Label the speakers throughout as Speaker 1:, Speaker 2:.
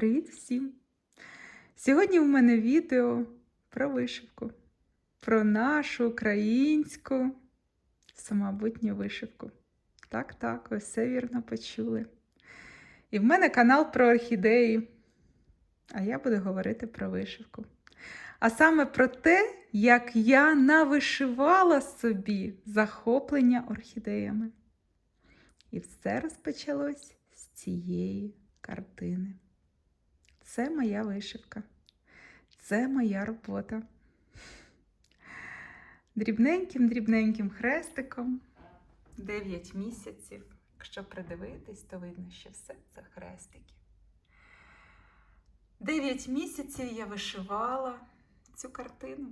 Speaker 1: Привіт всім! Сьогодні в мене відео про вишивку, про нашу українську самобутню вишивку. Так, так, ви все вірно почули. І в мене канал про орхідеї, а я буду говорити про вишивку. А саме про те, як я навишивала собі захоплення орхідеями. І все розпочалось з цієї картини. Це моя вишивка, це моя робота. Дрібненьким-дрібненьким хрестиком 9 місяців. Якщо придивитись, то видно, що все це хрестики. 9 місяців я вишивала цю картину.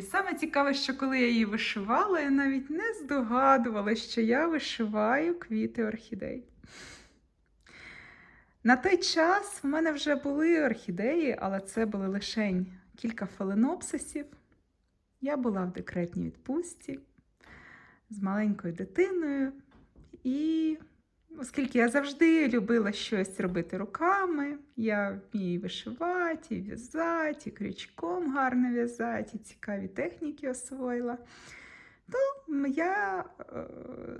Speaker 1: І саме цікаве, що коли я її вишивала, я навіть не здогадувалася, що я вишиваю квіти орхідей. На той час в мене вже були орхідеї, але це були лише кілька фаленопсисів. Я була в декретній відпустці з маленькою дитиною, і оскільки я завжди любила щось робити руками, я вмію вишивати, і в'язати, і крючком гарно в'язати, і цікаві техніки освоїла, то я е,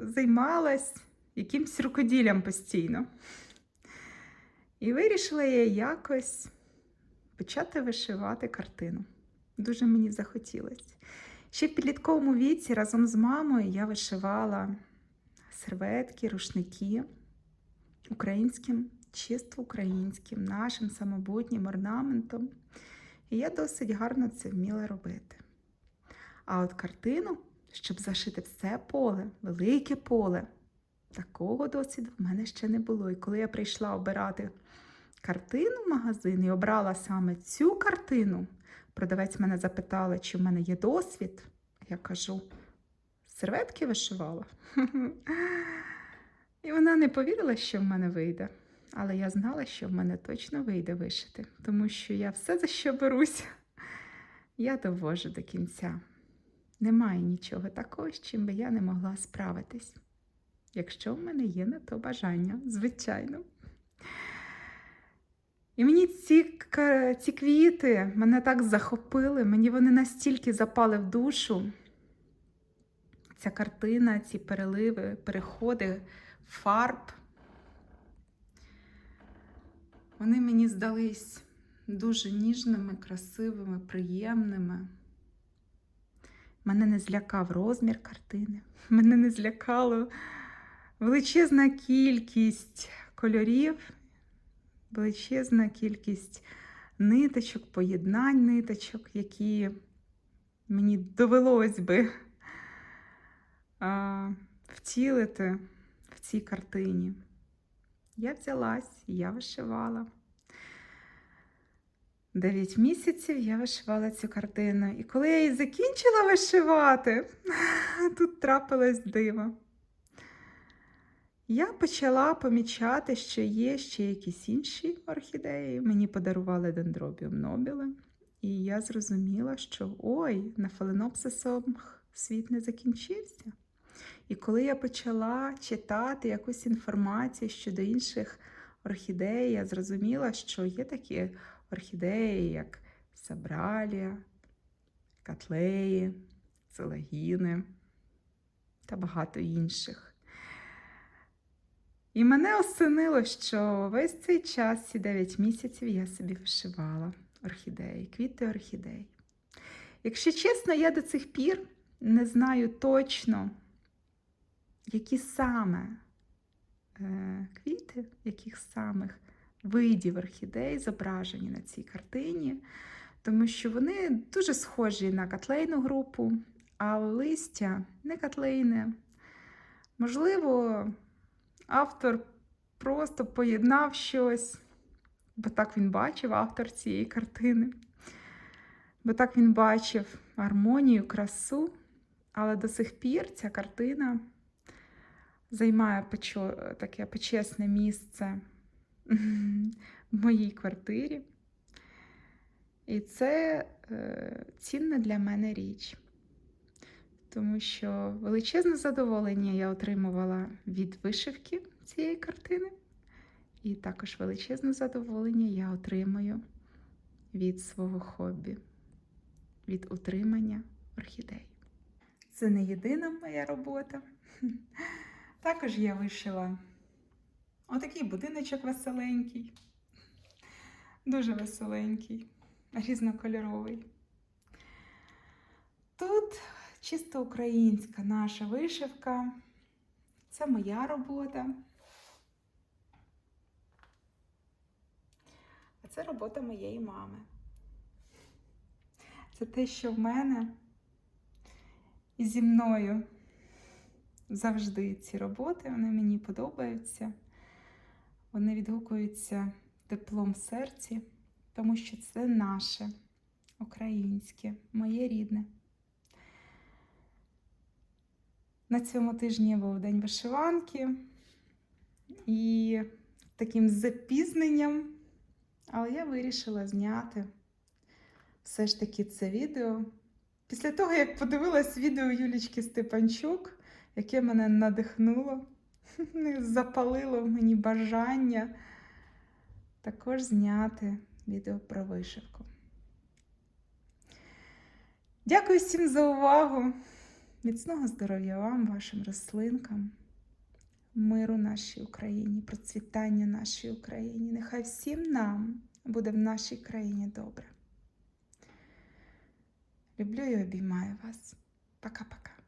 Speaker 1: займалась якимсь рукоділлям постійно. І вирішила я якось почати вишивати картину. Дуже мені захотілося. Ще в підлітковому віці разом з мамою я вишивала серветки, рушники українським, чисто українським, нашим самобутнім орнаментом. І я досить гарно це вміла робити. А от картину, щоб зашити все поле, велике поле, такого досвіду в мене ще не було. І коли я прийшла обирати картину в магазин і обрала саме цю картину, продавець мене запитала, чи в мене є досвід. Я кажу, серветки вишивала. І вона не повірила, що в мене вийде. Але я знала, що в мене точно вийде вишити, тому що я все за що беруся, я довожу до кінця. Немає нічого такого, з чим би я не могла справитись. Якщо в мене є на то бажання, звичайно. І мені ці, ці квіти мене так захопили, мені вони настільки запали в душу. Ця картина, ці переливи, переходи фарб. Вони мені здались дуже ніжними, красивими, приємними. Мене не злякав розмір картини, мене не злякало величезна кількість кольорів, величезна кількість ниточок, поєднань ниточок, які мені довелось би втілити в цій картині. Я взялась, я вишивала. Дев'ять місяців я вишивала цю картину. І коли я її закінчила вишивати, тут трапилось диво. Я почала помічати, що є ще якісь інші орхідеї. Мені подарували дендробіум нобіле. І я зрозуміла, що ой, на фаленопсисом світ не закінчився. І коли я почала читати якусь інформацію щодо інших орхідей, я зрозуміла, що є такі орхідеї, як Сабралія, Катлеї, Целагіни та багато інших. І мене осенило, що весь цей час, ці 9 місяців, я собі вишивала орхідеї, квіти орхідей. Якщо чесно, я до цих пір не знаю точно, які саме е, квіти, яких самих видів орхідей зображені на цій картині, тому що вони дуже схожі на котлейну групу, а листя не котлейне. Можливо, автор просто поєднав щось, бо так він бачив автор цієї картини. Бо так він бачив гармонію, красу, але до сих пір ця картина займає таке почесне місце в моїй квартирі. І це е, цінна для мене річ. тому що величезне задоволення я отримувала від вишивки цієї картини, і також величезне задоволення я отримую від свого хобі, від утримання орхідей. Це не єдина моя робота. Також я вишила отакий будиночок веселенький, дуже веселенький, різнокольоровий. Тут чисто українська наша вишивка. Це моя робота. А це робота моєї мами. Це те, що в мене і зі мною завжди ці роботи. Вони мені подобаються. Вони відгукуються теплом в серці, тому що це наше українське, моє рідне. На цьому тижні був День вишиванки і таким запізненням, але я вирішила зняти все ж таки це відео. Після того, як подивилась відео Юлічки Степанчук, яке мене надихнуло, запалило мені бажання також зняти відео про вишивку. Дякую всім за увагу! Міцного здоров'я вам, вашим рослинкам, миру нашій Україні, процвітання нашій Україні. Нехай всім нам буде в нашій країні добре. Люблю і обіймаю вас. Пока-пока.